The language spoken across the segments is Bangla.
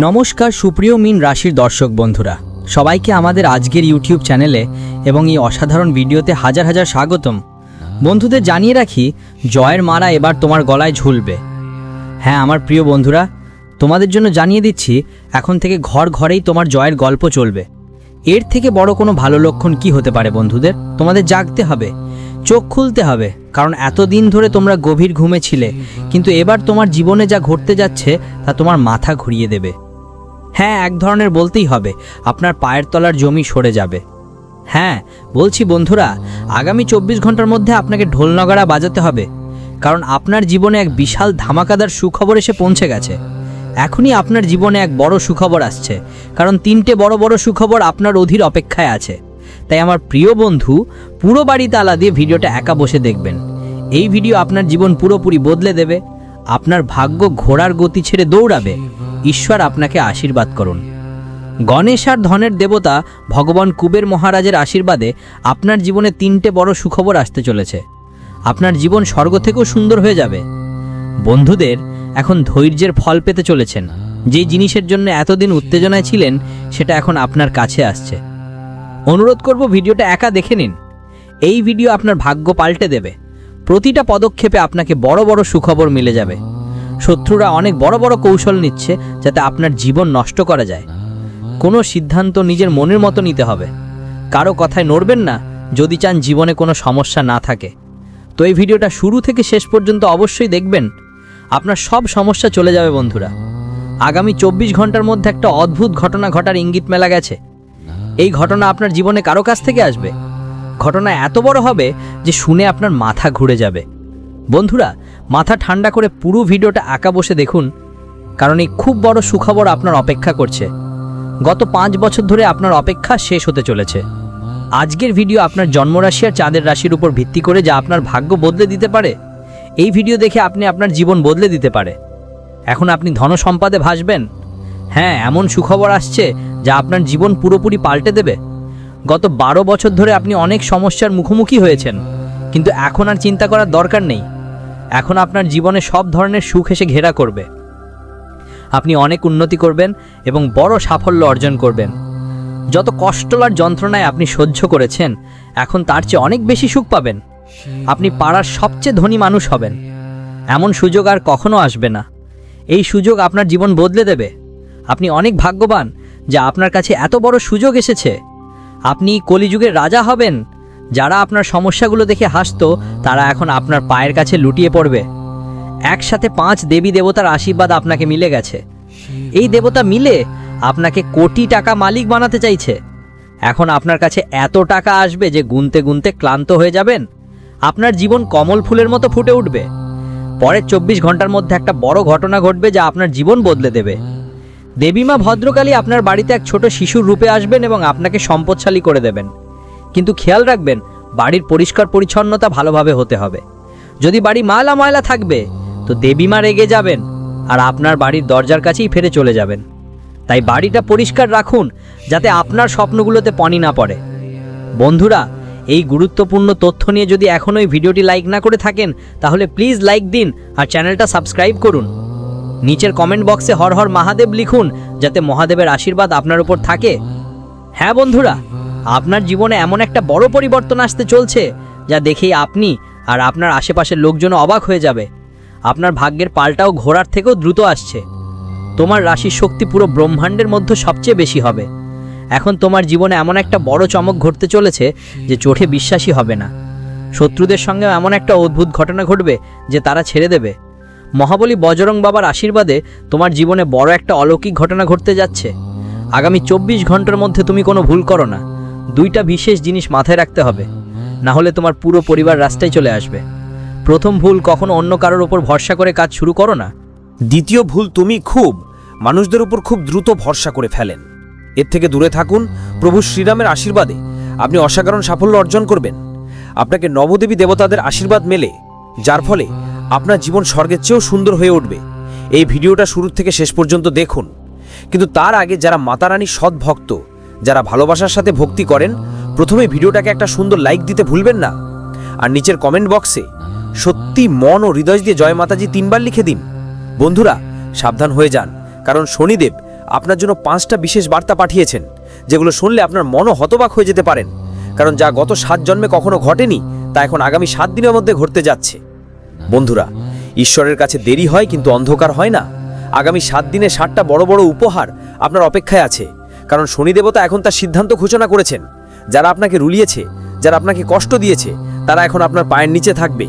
নমস্কার, সুপ্রিয় মিন রাশির দর্শক বন্ধুরা। সবাইকে আমাদের আজকের ইউটিউব চ্যানেলে এবং এই অসাধারণ ভিডিওতে হাজার হাজার স্বাগতম। বন্ধুদের জানিয়ে রাখি, জয়ের মারা এবার তোমার গলায় ঝুলবে। হ্যাঁ আমার প্রিয় বন্ধুরা, তোমাদের জন্য জানিয়ে দিচ্ছি, এখন থেকে ঘর ঘরেই তোমার জয়ের গল্প চলবে। এর থেকে বড় কোনো ভালো লক্ষণ কি হতে পারে বন্ধুদের? তোমাদের জাগতে হবে। চোখ খুলতে হবে, কারণ এতদিন ধরে তোমরা গভীর ঘুমে ছিলে, কিন্তু এবার তোমার জীবনে যা ঘটতে যাচ্ছে, তা তোমার মাথা ঘুরিয়ে দেবে। হ্যাঁ এক ধরনের বলতেই হবে, আপনার পায়ের তলার জমি সরে যাবে। হ্যাঁ বলছি বন্ধুরা, আগামী চব্বিশ ঘণ্টার মধ্যে আপনাকে ঢোল নগাড়া বাজাতে হবে, কারণ আপনার জীবনে এক বিশাল ধামাকাদার সুখবর এসে পৌঁছে গেছে। এখনই আপনার জীবনে এক বড় সুখবর আসছে, কারণ তিনটে বড় বড় সুখবর আপনার অধীর অপেক্ষায় আছে। তাই আমার প্রিয় বন্ধু পুরো বাড়ি তালা দিয়ে ভিডিওটা একা বসে দেখবেন। এই ভিডিও আপনার জীবন পুরোপুরি বদলে দেবে, আপনার ভাগ্য ঘোড়ার গতি ছেড়ে দৌড়াবে, ঈশ্বর আপনাকে আশীর্বাদ করুন। গণেশ আর ধনের দেবতা ভগবান কুবের মহারাজের আশীর্বাদে আপনার জীবনে তিনটে বড় সুখবর আসতে চলেছে। আপনার জীবন স্বর্গ থেকেও সুন্দর হয়ে যাবে। বন্ধুদের এখন ধৈর্যের ফল পেতে চলেছেন। যে জিনিসের জন্য এতদিন উত্তেজনায় ছিলেন, সেটা এখন আপনার কাছে আসছে। অনুরোধ করব ভিডিওটা একা দেখে নিন। এই ভিডিও আপনার ভাগ্য পাল্টে দেবে। প্রতিটা পদক্ষেপে আপনাকে বড় বড় সুখবর মিলে যাবে। শত্রুরা অনেক বড় বড় কৌশল নিচ্ছে যাতে আপনার জীবন নষ্ট করা যায়। কোনো সিদ্ধান্ত নিজের মনের মতো নিতে হবে। কারও কথায় নড়বেন না, যদি চান জীবনে কোনো সমস্যা না থাকে। তো এই ভিডিওটা শুরু থেকে শেষ পর্যন্ত অবশ্যই দেখবেন। আপনার সব সমস্যা চলে যাবে বন্ধুরা। আগামী চব্বিশ ঘণ্টার মধ্যে একটা অদ্ভুত ঘটনা ঘটার ইঙ্গিত মেলা গেছে। এই ঘটনা আপনার জীবনে কারও কাছ থেকে আসবে? ঘটনা এত বড় হবে যে শুনে আপনার মাথা ঘুরে যাবে। বন্ধুরা, মাথা ঠান্ডা করে পুরো ভিডিওটা আঁকা বসে দেখুন, কারণ এই খুব বড় সুখবর আপনার অপেক্ষা করছে। গত পাঁচ বছর ধরে আপনার অপেক্ষা শেষ হতে চলেছে। আজকের ভিডিও আপনার জন্মরাশি আর চাঁদের রাশির উপর ভিত্তি করে যা আপনার ভাগ্য বদলে দিতে পারে, এই ভিডিও দেখে আপনি আপনার জীবন বদলে দিতে পারে। এখন আপনি ধন সম্পাদে ভাসবেন। হ্যাঁ এমন সুখবর আসছে যা আপনার জীবন পুরোপুরি পাল্টে দেবে। গত বারো বছর ধরে আপনি অনেক সমস্যার মুখোমুখি হয়েছেন, কিন্তু এখন আর চিন্তা করার দরকার নেই। এখন আপনার জীবনে সব ধরনের সুখ এসে ঘেরা করবে। আপনি অনেক উন্নতি করবেন এবং বড় সাফল্য অর্জন করবেন। যত কষ্টলার যন্ত্রণায় আপনি সহ্য করেছেন, এখন তার চেয়ে অনেক বেশি সুখ পাবেন। আপনি পাড়ার সবচেয়ে ধনী মানুষ হবেন। এমন সুযোগ আর কখনো আসবে না। এই সুযোগ আপনার জীবন বদলে দেবে। আপনি অনেক ভাগ্যবান যে আপনার কাছে এত বড় সুযোগ এসেছে। আপনি কলিযুগের রাজা হবেন। যারা আপনার সমস্যাগুলো দেখে হাসতো, তারা এখন আপনার পায়ের কাছে লুটিয়ে পড়বে। একসাথে পাঁচ দেবী দেবতার আশীর্বাদ আপনাকে মিলে গেছে। এই দেবতা মিলে আপনাকে কোটি টাকা মালিক বানাতে চাইছে। এখন আপনার কাছে এত টাকা আসবে যে গুনতে গুনতে ক্লান্ত হয়ে যাবেন। আপনার জীবন কমল ফুলের মতো ফুটে উঠবে। পরের চব্বিশ ঘণ্টার মধ্যে একটা বড় ঘটনা ঘটবে যা আপনার জীবন বদলে দেবে। দেবীমা ভদ্রকালী আপনার বাড়িতে এক ছোট শিশুর রূপে আসবেন এবং আপনাকে সম্পদশালী করে দেবেন। কিন্তু খেয়াল রাখবেন, বাড়ির পরিষ্কার পরিচ্ছন্নতা ভালোভাবে হতে হবে। যদি বাড়ি ময়লা ময়লা থাকবে, তো দেবীমা রেগে যাবেন আর আপনার বাড়ির দরজার কাছেই ফিরে চলে যাবেন। তাই বাড়িটা পরিষ্কার রাখুন, যাতে আপনার স্বপ্নগুলোতে পানি না পড়ে। বন্ধুরা, এই গুরুত্বপূর্ণ তথ্য নিয়ে যদি এখনও ভিডিওটি লাইক না করে থাকেন, তাহলে প্লিজ লাইক দিন আর চ্যানেলটা সাবস্ক্রাইব করুন। নিচের কমেন্ট বক্সে হর হর মহাদেব লিখুন, যাতে মহাদেবের আশীর্বাদ আপনার উপর থাকে। হ্যাঁ বন্ধুরা, আপনার জীবনে এমন একটা বড় পরিবর্তন আসতে চলছে, যা দেখেই আপনি আর আপনার আশেপাশের লোকজন অবাক হয়ে যাবে। আপনার ভাগ্যের পাল্টাও ঘোড়ার থেকেও দ্রুত আসছে। তোমার রাশির শক্তি পুরো ব্রহ্মাণ্ডের মধ্যে সবচেয়ে বেশি হবে। এখন তোমার জীবনে এমন একটা বড় চমক ঘটতে চলেছে, যে চোখে বিশ্বাসী হবে না। শত্রুদের সঙ্গে এমন একটা অদ্ভুত ঘটনা ঘটবে, যে তারা ছেড়ে দেবে। মহাবলী বজরং বাবার আশীর্বাদে তোমার জীবনে বড় একটা অলৌকিক ঘটনা ঘটতে যাচ্ছে। আগামী চব্বিশ ঘণ্টার মধ্যে তুমি কোনো ভুল করো না। দুইটা বিশেষ জিনিস মাথায় রাখতে হবে। না হলে তোমার পুরো পরিবার রাস্তায় চলে আসবে। প্রথম ভুল কখনো অন্য কারোর ওপর ভরসা করে কাজ শুরু করো না। দ্বিতীয় ভুল তুমি খুব, মানুষদের উপর খুব দ্রুত ভরসা করে ফেলেন। এর থেকে দূরে থাকুন, প্রভু শ্রীরামের আশীর্বাদে আপনি অসাধারণ সাফল্য অর্জন করবেন। আপনাকে নবদেবী দেবতাদের আশীর্বাদ মেলে, যার ফলে আপনার জীবন স্বর্গের চেয়েও সুন্দর হয়ে উঠবে। এই ভিডিওটা শুরু থেকে শেষ পর্যন্ত দেখুন। কিন্তু তার আগে যারা মাতারানীর সৎ ভক্ত, যারা ভালোবাসার সাথে ভক্তি করেন, প্রথমে ভিডিওটাকে একটা সুন্দর লাইক দিতে ভুলবেন না। আর নিচের কমেন্ট বক্সে সত্যি মন ও হৃদয় দিয়ে জয় মাতাজি তিনবার লিখে দিন। বন্ধুরা, সাবধান হয়ে যান, কারণ শনিদেব আপনার জন্য পাঁচটা বিশেষ বার্তা পাঠিয়েছেন, যেগুলো শুনলে আপনার মনও হতবাক হয়ে যেতে পারেন। কারণ যা গত সাত জন্মে কখনো ঘটেনি, তা এখন আগামী সাত দিনের মধ্যে ঘটতে যাচ্ছে। বন্ধুরা, ঈশ্বরের কাছে দেরি হয় কিন্তু অন্ধকার হয় না। আগামী সাত দিনে ষাটটা বড় বড় উপহার আপনার অপেক্ষায় আছে, কারণ শনিদেবতা এখন তার সিদ্ধান্ত ঘোষণা করেছেন। যারা আপনাকে রুলিয়েছে, যারা আপনাকে কষ্ট দিয়েছে, তারা এখন আপনার পায়ের নিচে থাকবে,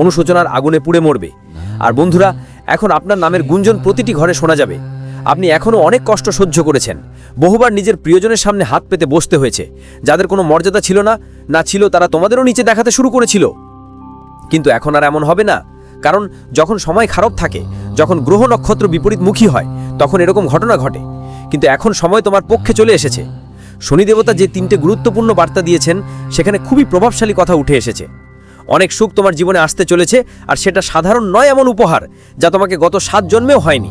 অনুশোচনার আগুনে পুড়ে মরবে। আর বন্ধুরা, এখন আপনার নামের গুঞ্জন প্রতিটি ঘরে শোনা যাবে। আপনি এখনও অনেক কষ্ট সহ্য করেছেন। বহুবার নিজের প্রিয়জনের সামনে হাত পেতে বসতে হয়েছে। যাদের কোনো মর্যাদা ছিল না না ছিল তারা তোমাদেরও নিচে দেখাতে শুরু করেছিল। কিন্তু এখন আর এমন হবে না। কারণ যখন সময় খারাপ থাকে, যখন গ্রহ নক্ষত্র বিপরীতমুখী হয়, তখন এরকম ঘটনা ঘটে। কিন্তু এখন সময় তোমার পক্ষে চলে এসেছে। শনিদেবতা যে তিনটে গুরুত্বপূর্ণ বার্তা দিয়েছেন, সেখানে খুবই প্রভাবশালী কথা উঠে এসেছে। অনেক সুখ তোমার জীবনে আসতে চলেছে, আর সেটা সাধারণ নয় এমন উপহার, যা তোমাকে গত সাত জন্মেও হয়নি।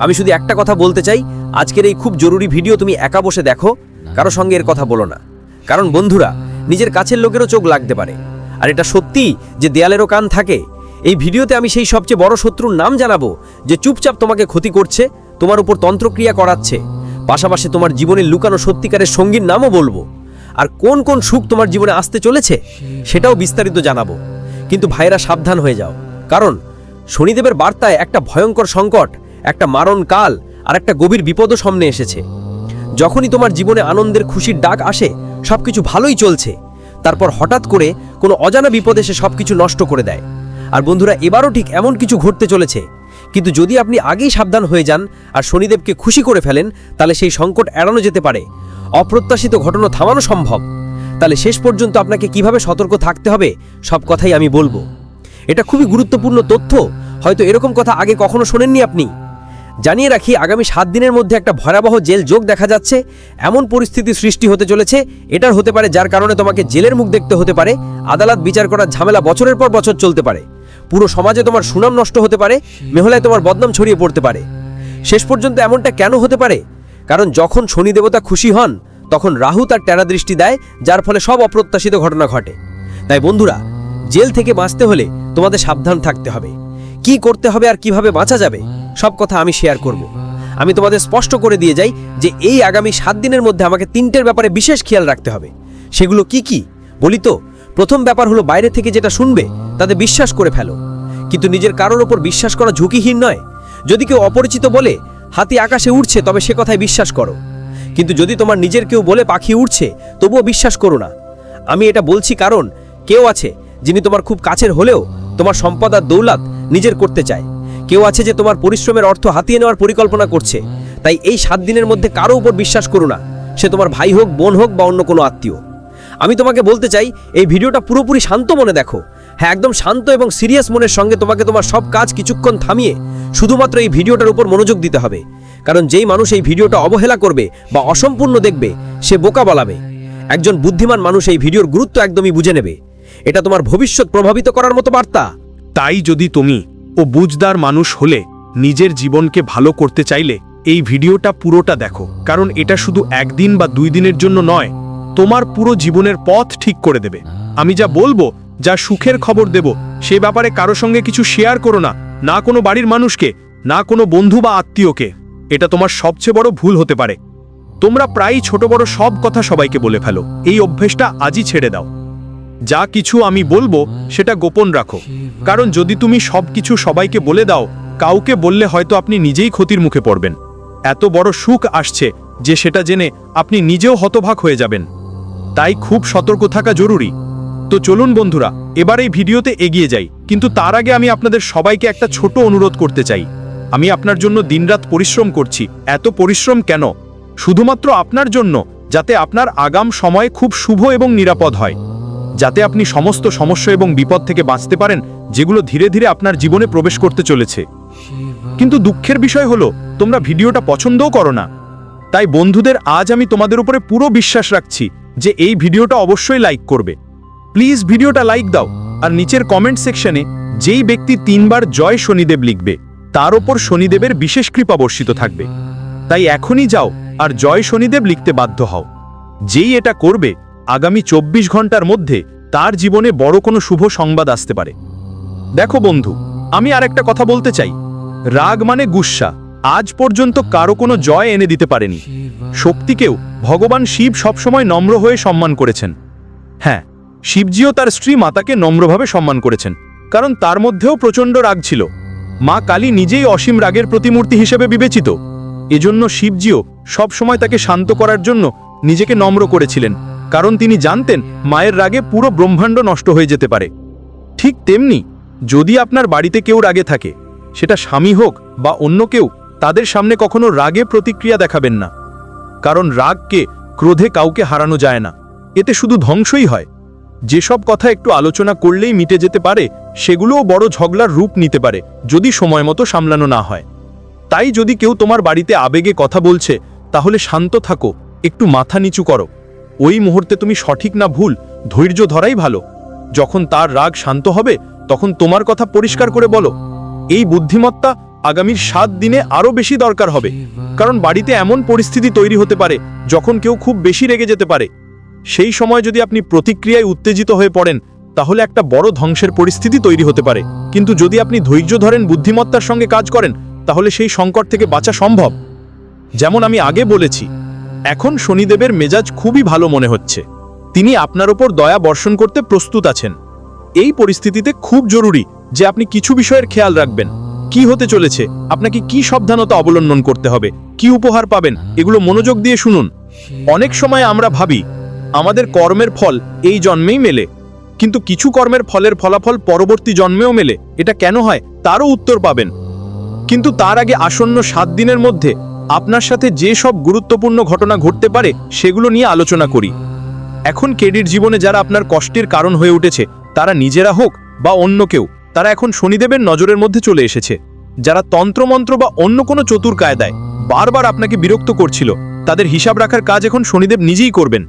আমি শুধু একটা কথা বলতে চাই, আজকের এই খুব জরুরি ভিডিও তুমি একা বসে দেখো, কারও সঙ্গে এর কথা বলো না। কারণ বন্ধুরা, নিজের কাছের লোকেরও চোখ লাগতে পারে। আর এটা সত্যি যে দেয়ালেরও কান থাকে। এই ভিডিওতে আমি সেই সবচেয়ে বড় শত্রুর নাম জানাব, যে চুপচাপ তোমাকে ক্ষতি করছে, তোমার উপর তন্ত্রক্রিয়া করাচ্ছে। পাশাপাশি তোমার জীবনে লুকানো সত্যিকারের সঙ্গীর নামও বলব। আর কোন কোন সুখ তোমার জীবনে আসতে চলেছে, সেটাও বিস্তারিত জানাব। কিন্তু ভাইরা সাবধান হয়ে যাও। কারণ শনিদেবের বার্তায় একটা ভয়ঙ্কর সংকট, একটা মারণ কাল আর একটা গভীর বিপদও সামনে এসেছে। যখনই তোমার জীবনে আনন্দের খুশির ডাক আসে, সবকিছু ভালোই চলছে। তারপর হঠাৎ করে কোনো অজানা বিপদ এসে সবকিছু নষ্ট করে দেয়। আর বন্ধুরা, এবারও ঠিক এমন কিছু ঘটতে চলেছে। কিন্তু যদি আপনি আগেই সাবধান হয়ে যান আর শনিদেবকে খুশি করে ফেলেন, তাহলে সেই সংকট এড়ানো যেতে পারে। অপ্রত্যাশিত ঘটনা থামানো সম্ভব। তাহলে শেষ পর্যন্ত আপনাকে কীভাবে সতর্ক থাকতে হবে, সব কথাই আমি বলব। এটা খুবই গুরুত্বপূর্ণ তথ্য। হয়তো এরকম কথা আগে কখনো শোনেননি আপনি। জানিয়ে রাখি, আগামী সাত দিনের মধ্যে একটা ভয়াবহ জেল যোগ দেখা যাচ্ছে। এমন পরিস্থিতি সৃষ্টি হতে চলেছে, এটার হতে পারে যার কারণে তোমাকে জেলের মুখ দেখতে হতে পারে, আদালত বিচার করার ঝামেলা বছরের পর বছর চলতে পারে। পুরো সমাজে তোমার সুনাম নষ্ট হতে পারে, মেহলায় তোমার বদনাম ছড়িয়ে পড়তে পারে। শেষ পর্যন্ত এমনটা কেন হতে পারে? কারণ যখন শনি দেবতা খুশি হন, তখন রাহু তার টেরা দৃষ্টি দেয়, যার ফলে সব অপ্রত্যাশিত ঘটনা ঘটে। তাই বন্ধুরা, জেল থেকে বাঁচতে হলে তোমাদের সাবধান থাকতে হবে। কি করতে হবে আর কীভাবে বাঁচা যাবে, সব কথা আমি শেয়ার করব। আমি তোমাদের স্পষ্ট করে দিয়ে যাই যে এই আগামী সাত দিনের মধ্যে আমাকে তিনটের ব্যাপারে বিশেষ খেয়াল রাখতে হবে। সেগুলো কি কি? বলি তো, প্রথম ব্যাপার হলো বাইরে থেকে যেটা শুনবে, তাতে বিশ্বাস করে ফেলো। কিন্তু নিজের কারোর ওপর বিশ্বাস করা ঝুঁকিহীন নয়। যদি কেউ অপরিচিত বলে, হাতি আকাশে উঠছে তবে সে কথায় বিশ্বাস করো। কিন্তু যদি তোমার নিজের কেউ বলে, পাখি উঠছে তবুও বিশ্বাস করো না। আমি এটা বলছি কারণ, কেউ আছে যিনি তোমার খুব কাছের হলেও তোমার সম্পদ আর দৌলাত নিজের করতে চায়। কেউ আছে যে তোমার পরিশ্রমের অর্থ হাতিয়ে নেওয়ার পরিকল্পনা করছে। তাই এই সাত দিনের মধ্যে কারও উপর বিশ্বাস করো না। সে তোমার ভাই হোক, বোন হোক বা অন্য কোনো আত্মীয়। আমি তোমাকে বলতে চাই, এই ভিডিওটা পুরোপুরি শান্ত মনে দেখো। হ্যাঁ একদম শান্ত এবং সিরিয়াস মনের সঙ্গে তোমাকে তোমার সব কাজ কিছুক্ষণ থামিয়ে শুধুমাত্র এই ভিডিওটার উপর মনোযোগ দিতে হবে। কারণ যেই মানুষ এই ভিডিওটা অবহেলা করবে বা অসম্পূর্ণ দেখবে, সে বোকা বলাবে একজন বুদ্ধিমান মানুষ এই ভিডিওর গুরুত্ব একদমই বুঝে নেবে। এটা তোমার ভবিষ্যৎ প্রভাবিত করার মতো বার্তা। তাই যদি তুমি ও বুঝদার মানুষ হলে নিজের জীবনকে ভালো করতে চাইলে, এই ভিডিওটা পুরোটা দেখো। কারণ এটা শুধু একদিন বা দুই দিনের জন্য নয়, তোমার পুরো জীবনের পথ ঠিক করে দেবে। আমি যা বলব, যা সুখের খবর দেব, সে ব্যাপারে কারও সঙ্গে কিছু শেয়ার করো না না কোনো বাড়ির মানুষকে, না কোনো বন্ধু বা আত্মীয়কে। এটা তোমার সবচেয়ে বড় ভুল হতে পারে। তোমরা প্রায়ই ছোট বড় সব কথা সবাইকে বলে ফেলো। এই অভ্যেসটা আজই ছেড়ে দাও। যা কিছু আমি বলব, সেটা গোপন রাখো। কারণ যদি তুমি সবকিছু সবাইকে বলে দাও, কাউকে বললে হয়তো আপনি নিজেই ক্ষতির মুখে পড়বেন। এত বড় সুখ আসছে যে সেটা জেনে আপনি নিজেও হতভাগ হয়ে যাবেন। তাই খুব সতর্ক থাকা জরুরি। তো চলুন বন্ধুরা, এবার এই ভিডিওতে এগিয়ে যাই। কিন্তু তার আগে আমি আপনাদের সবাইকে একটা ছোট অনুরোধ করতে চাই। আমি আপনার জন্য দিনরাত পরিশ্রম করছি। এত পরিশ্রম কেন? শুধুমাত্র আপনার জন্য, যাতে আপনার আগাম সময় খুব শুভ এবং নিরাপদ হয়। যাতে আপনি সমস্ত সমস্যা এবং বিপদ থেকে বাঁচতে পারেন, যেগুলো ধীরে ধীরে আপনার জীবনে প্রবেশ করতে চলেছে। কিন্তু দুঃখের বিষয় হলো, তোমরা ভিডিওটা পছন্দও করো না। তাই বন্ধুদের আজ আমি তোমাদের উপরে পুরো বিশ্বাস রাখছি যে এই ভিডিওটা অবশ্যই লাইক করবে। প্লিজ ভিডিওটা লাইক দাও, আর নিচের কমেন্ট সেকশনে যেই ব্যক্তি তিনবার জয় শনিদেব লিখবে, তার ওপর শনিদেবের বিশেষ কৃপা বর্ষিত থাকবে। তাই এখনই যাও, আর জয় শনিদেব লিখতে বাধ্য হও। যেই এটা করবে আগামী চব্বিশ ঘণ্টার মধ্যে তার জীবনে বড় কোনো শুভ সংবাদ আসতে পারে। দেখো বন্ধু, আমি আর একটা কথা বলতে চাই। রাগ মানে গুস্সা আজ পর্যন্ত কারও কোনো জয় এনে দিতে পারেনি। শক্তিকেও ভগবান শিব সবসময় নম্র হয়ে সম্মান করেছেন। হ্যাঁ শিবজিও তার স্ত্রী মাতাকে নম্রভাবে সম্মান করেছেন, কারণ তার মধ্যেও প্রচণ্ড রাগ ছিল। মা কালী নিজেই অসীম রাগের প্রতিমূর্তি হিসেবে বিবেচিত। এজন্য শিবজিও সবসময় তাকে শান্ত করার জন্য নিজেকে নম্র করেছিলেন। কারণ তিনি জানতেন মায়ের রাগে পুরো ব্রহ্মাণ্ড নষ্ট হয়ে যেতে পারে। ঠিক তেমনি, যদি আপনার বাড়িতে কেউ রাগে থাকে, সেটা স্বামী হোক বা অন্য কেউ, তাদের সামনে কখনো রাগে প্রতিক্রিয়া দেখাবেন না। কারণ রাগকে ক্রোধে কাউকে হারানো যায় না। এতে শুধু ধ্বংসই হয়। যেসব কথা একটু আলোচনা করলেই মিটে যেতে পারে, সেগুলোও বড় ঝগড়ার রূপ নিতে পারে, যদি সময় মতো সামলানো না হয়। তাই যদি কেউ তোমার বাড়িতে আবেগে কথা বলছে, তাহলে শান্ত থাকো, একটু মাথা নিচু করো। ওই মুহূর্তে তুমি সঠিক না ভুল, ধৈর্য ধরাই ভালো। যখন তার রাগ শান্ত হবে, তখন তোমার কথা পরিষ্কার করে বলো। এই বুদ্ধিমত্তা আগামীর সাত দিনে আরও বেশি দরকার হবে, কারণ বাড়িতে এমন পরিস্থিতি তৈরি হতে পারে, যখন কেউ খুব বেশি রেগে যেতে পারে। সেই সময় যদি আপনি প্রতিক্রিয়ায় উত্তেজিত হয়ে পড়েন, তাহলে একটা বড় ধ্বংসের পরিস্থিতি তৈরি হতে পারে। কিন্তু যদি আপনি ধৈর্য ধরেন বুদ্ধিমত্তার সঙ্গে কাজ করেন, তাহলে সেই সংকট থেকে বাঁচা সম্ভব। যেমন আমি আগে বলেছি এখন শনিদেবের মেজাজ খুবই ভালো মনে হচ্ছে। তিনি আপনার ওপর দয়া বর্ষণ করতে প্রস্তুত আছেন। এই পরিস্থিতিতে খুব জরুরি যে আপনি কিছু বিষয়ের খেয়াল রাখবেন। কি হতে চলেছে? আপনাকে কি সাবধানতা অবলম্বন করতে হবে? কি উপহার পাবেন? এগুলো মনোযোগ দিয়ে শুনুন। অনেক সময় আমরা ভাবি, আমাদের কর্মের ফল এই জন্মেই মেলে। কিন্তু কিছু কর্মের ফলের ফলাফল পরবর্তী জন্মেও মেলে। এটা কেন হয়? তারও উত্তর পাবেন। কিন্তু তার আগে আসন্ন সাত দিনের মধ্যে আপনার সাথে যে সব গুরুত্বপূর্ণ ঘটনা ঘটতে পারে, সেগুলো নিয়ে আলোচনা করি। এখন কেডির জীবনে যারা আপনার কষ্টের কারণ হয়ে উঠেছে, তারা নিজেরা হোক বা অন্য কেউ, তারা এখন শনিদেবের নজরের মধ্যে চলে এসেছে। যারা তন্ত্রমন্ত্র বা অন্য কোনো চতুর কায়দায় বারবার আপনাকে বিরক্ত করছিল, তাদের হিসাব রাখার কাজ এখন শনিদেব নিজেই করবেন।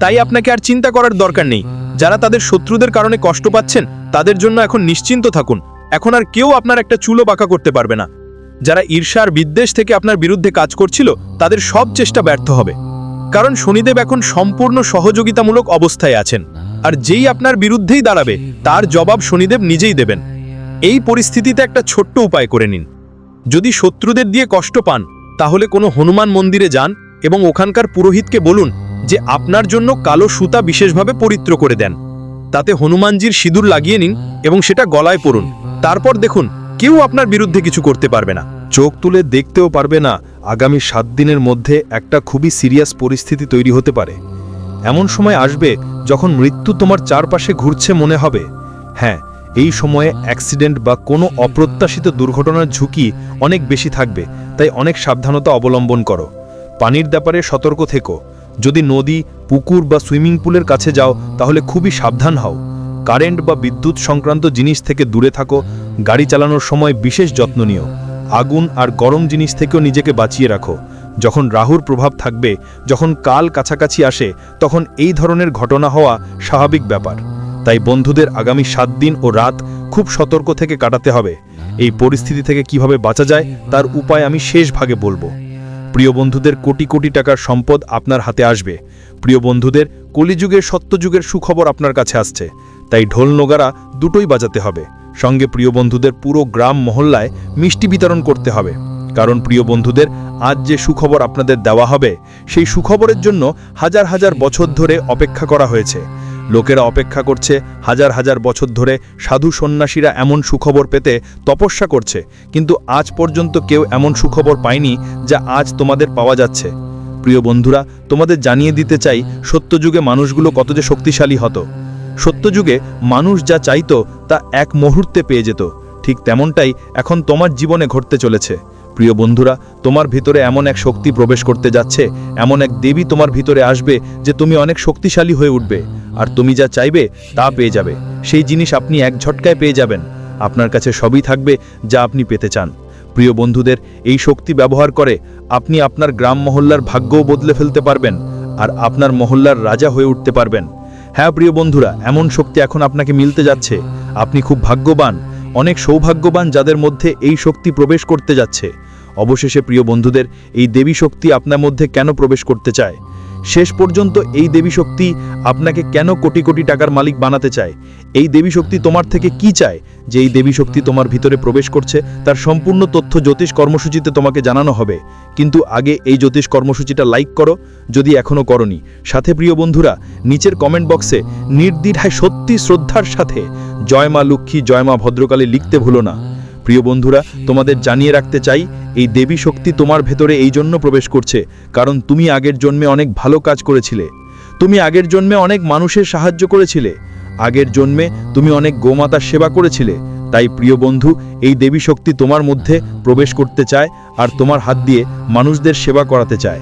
তাই আপনাকে আর চিন্তা করার দরকার নেই। যারা তাদের শত্রুদের কারণে কষ্ট পাচ্ছেন, তাদের জন্য এখন নিশ্চিন্ত থাকুন। এখন আর কেউ আপনার একটা চুলো বাঁকা করতে পারবে না। যারা ঈর্ষার বিদ্বেষ থেকে আপনার বিরুদ্ধে কাজ করছিল, তাদের সব চেষ্টা ব্যর্থ হবে। কারণ শনিদেব এখন সম্পূর্ণ সহযোগিতামূলক অবস্থায় আছেন। আর যেই আপনার বিরুদ্ধেই দাঁড়াবে, তার জবাব শনিদেব নিজেই দেবেন। এই পরিস্থিতিতে একটা ছোট্ট উপায় করে নিন। যদি শত্রুদের দিয়ে কষ্ট পান, তাহলে কোনো হনুমান মন্দিরে যান এবং ওখানকার পুরোহিতকে বলুন যে আপনার জন্য কালো সুতা বিশেষভাবে পবিত্র করে দেন। তাতে হনুমানজির সিঁদুর লাগিয়ে নিন এবং সেটা গলায় পরুন। তারপর দেখুন কেউ আপনার বিরুদ্ধে কিছু করতে পারবে না। চোখ তুলে দেখতেও পারবে না আগামী সাত দিনের মধ্যে একটা খুবই সিরিয়াস পরিস্থিতি তৈরি হতে পারে। এমন সময় আসবে যখন মৃত্যু তোমার চারপাশে ঘুরছে মনে হবে। হ্যাঁ এই সময়ে অ্যাক্সিডেন্ট বা কোনো অপ্রত্যাশিত দুর্ঘটনার ঝুঁকি অনেক বেশি থাকবে, তাই অনেক সাবধানতা অবলম্বন করো। পানির ব্যাপারে সতর্ক থেকো। যদি নদী, পুকুর বা সুইমিং পুলের কাছে যাও, তাহলে খুবই সাবধান হও। কারেন্ট বা বিদ্যুৎ সংক্রান্ত জিনিস থেকে দূরে থাকো, গাড়ি চালানোর সময় বিশেষ যত্ন নিও। আগুন আর গরম জিনিস থেকেও নিজেকে বাঁচিয়ে রাখো। যখন রাহুর প্রভাব থাকবে, যখন কাল কাছাকাছি আসে, তখন এই ধরনের ঘটনা হওয়া স্বাভাবিক ব্যাপার। তাই বন্ধুদের আগামী সাত দিন ও রাত খুব সতর্ক থেকে কাটাতে হবে। এই পরিস্থিতি থেকে কীভাবে বাঁচা যায়, তার উপায় আমি শেষ ভাগে বলব। প্রিয় বন্ধুদের কোটি কোটি টাকার সম্পদ আপনার হাতে আসবে। প্রিয় বন্ধুদের কলিযুগের, সত্যযুগের সুখবর আপনার কাছে আসছে। তাই ঢোল নোগারা দুটোই বাজাতে হবে। সঙ্গে প্রিয় বন্ধুদের পুরো গ্রাম মহল্লায় মিষ্টি বিতরণ করতে হবে। কারণ প্রিয় বন্ধুদের আজ যে সুখবর আপনাদের দেওয়া হবে, সেই সুখবরের জন্য হাজার হাজার বছর ধরে অপেক্ষা করা হয়েছে। লোকেরা অপেক্ষা করছে হাজার হাজার বছর ধরে সাধু সন্ন্যাসীরা এমন সুখবর পেতে তপস্যা করছে, কিন্তু আজ পর্যন্ত কেউ এমন সুখবর পায়নি যা আজ তোমাদের পাওয়া যাচ্ছে। প্রিয় বন্ধুরা, তোমাদের জানিয়ে দিতে চাই, সত্যযুগে মানুষগুলো কত যে শক্তিশালী হতো। সত্যযুগে মানুষ যা চাইত তা এক মুহূর্তে পেয়ে যেত। ঠিক তেমনটাই এখন তোমার জীবনে ঘটতে চলেছে। প্রিয় বন্ধুরা, তোমার ভিতরে এমন এক শক্তি প্রবেশ করতে যাচ্ছে, এমন এক দেবী তোমার ভিতরে আসবে যে তুমি অনেক শক্তিশালী হয়ে উঠবে। আর তুমি যা চাইবে তা পেয়ে যাবে। সেই জিনিস আপনি এক ঝটকায় পেয়ে যাবেন। আপনার কাছে সবই থাকবে যা আপনি পেতে চান। প্রিয় বন্ধুদের, এই শক্তি ব্যবহার করে আপনি আপনার গ্রাম মহল্লার ভাগ্যও বদলে ফেলতে পারবেন, আর আপনার মহল্লার রাজা হয়ে উঠতে পারবেন। হ্যাঁ প্রিয় বন্ধুরা, এমন শক্তি এখন আপনাকে মিলতে যাচ্ছে। আপনি খুব ভাগ্যবান, অনেক সৌভাগ্যবান যাদের মধ্যে এই শক্তি প্রবেশ করতে যাচ্ছে। অবশেষে, প্রিয় বন্ধুদের, এই দেবী শক্তি আপনার মধ্যে কেন প্রবেশ করতে চায়? শেষ পর্যন্ত এই দেবী শক্তি আপনাকে কেন কোটি কোটি টাকার মালিক বানাতে চায়? এই দেবী শক্তি তোমার থেকে কি চায়? যে এই দেবী শক্তি তোমার ভিতরে প্রবেশ করছে, তার সম্পূর্ণ তথ্য জ্যোতিষ কর্মসূচিতে তোমাকে জানানো হবে। কিন্তু আগে এই জ্যোতিষ কর্মসূচিটা লাইক করো, যদি এখনও করনি। সাথে প্রিয় বন্ধুরা, নিচের কমেন্ট বক্সে নির্দ্বিধায় সত্যি শ্রদ্ধার সাথে জয় মা লক্ষ্মী, জয় মা ভদ্রকালী লিখতে ভুলো না। প্রিয় বন্ধুরা তোমাদের জানিয়ে রাখতে চাই এই দেবী শক্তি তোমার ভেতরে এই জন্য প্রবেশ করছে কারণ তুমি আগের জন্মে অনেক ভালো কাজ করেছিলে। তুমি আগের জন্মে অনেক মানুষের সাহায্য করেছিলে। আগের জন্মে তুমি অনেক গোমাতার সেবা করেছিলে। তাই প্রিয় বন্ধু এই দেবী শক্তি তোমার মধ্যে প্রবেশ করতে চায় আর তোমার হাত দিয়ে মানুষদের সেবা করাতে চায়।